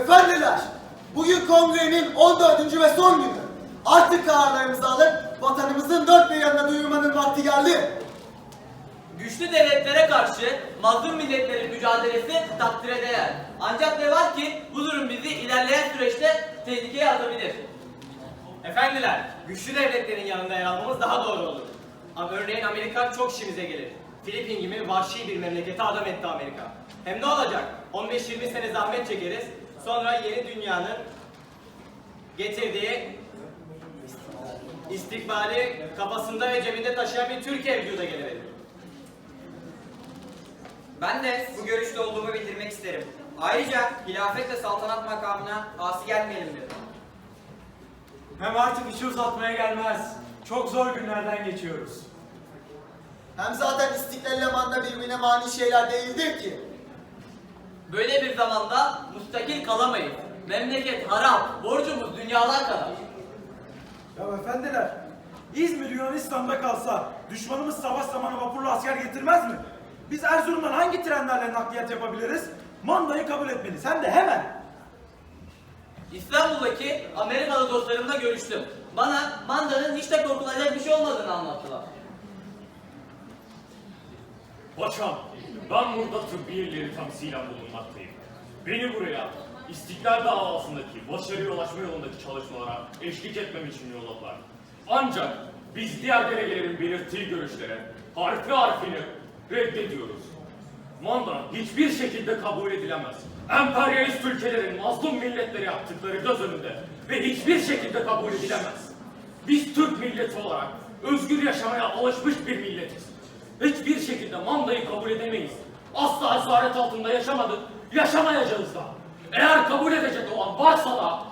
Efendiler, bugün kongrenin 14. ve son günü. Artık kararlarımızı alıp vatanımızın dört bir yanına duyurmanın vakti geldi. Güçlü devletlere karşı mazlum milletlerin mücadelesi takdire değer. Ancak ne var ki bu durum bizi ilerleyen süreçte tehlikeye atabilir. Efendiler, güçlü devletlerin yanında yer almamız daha doğru olur. Ama örneğin Amerika çok işimize gelir. Filipin gibi vahşi bir memlekete adam etti Amerika. Hem ne olacak? 15-20 sene zahmet çekeriz. Sonra yeni dünyanın getirdiği istikbali kafasında ve cebinde taşıyan bir Türkiye vücuda gelebilir. Ben de bu görüşte olduğumu bildirmek isterim. Ayrıca hilafet ve saltanat makamına asi gelmeyelim dedim. Hem artık işi uzatmaya gelmez. Çok zor günlerden geçiyoruz. Hem zaten istiklalle manda birbirine mani şeyler değildir ki. Böyle bir zamanda müstakil kalamayız. Memleket harap, borcumuz dünyalar kadar. Ya efendiler, İzmir Yunanistan'da kalsa düşmanımız savaş zamanı vapurlu asker getirmez mi? Biz Erzurum'dan hangi trenlerle nakliyat yapabiliriz? Mandayı kabul etmeliyiz. Hem de hemen. İstanbul'daki Amerikalı dostlarımla görüştüm. Bana mandanın hiç de korkulacak bir şey olmadığını anlattılar. Paşam, ben burada tıbbiyeleri temsilen bulunmaktayım. Beni buraya İstiklal davasındaki başarıya ulaşma yolundaki çalışmalara eşlik etmem için yolladılar. Ancak biz diğer delegelerin belirttiği görüşlere harfi harfini reddediyoruz. Manda hiçbir şekilde kabul edilemez. Emperyalist ülkelerin mazlum milletlere yaptıkları göz önünde ve hiçbir şekilde kabul edilemez. Biz Türk milleti olarak özgür yaşamaya alışmış bir milletiz. Hiçbir şekilde mandayı kabul edemeyiz. Asla esaret altında yaşamadık, yaşamayacağız da. Eğer kabul edecek olan varsa da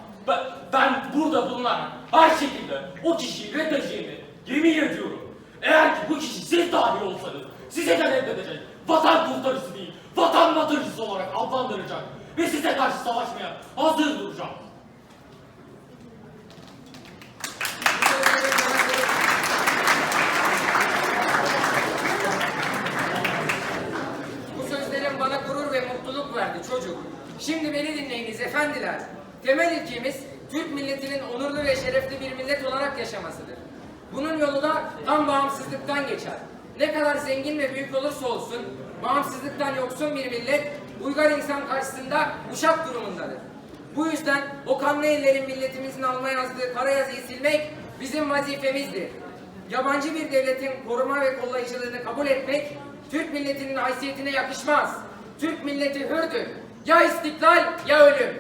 ben, burada bulunan her şekilde o kişiyi reddedeceğimi yemin ediyorum. Eğer ki bu kişi siz dahi olsanız size de reddedecek, vatan kurtarıcısı değil, vatan batırıcısı olarak adlandıracak ve size karşı savaşmaya hazır duracağım. Şimdi beni dinleyiniz efendiler. Temel ilkemiz Türk milletinin onurlu ve şerefli bir millet olarak yaşamasıdır. Bunun yolu da tam bağımsızlıktan geçer. Ne kadar zengin ve büyük olursa olsun bağımsızlıktan yoksun bir millet uygar insan karşısında uşak durumundadır. Bu yüzden o kanlı ellerin milletimizin alma yazdığı kara yazıyı silmek bizim vazifemizdir. Yabancı bir devletin koruma ve kollayıcılığını kabul etmek Türk milletinin haysiyetine yakışmaz. Türk milleti hürdür. Ya istiklal ya ölüm.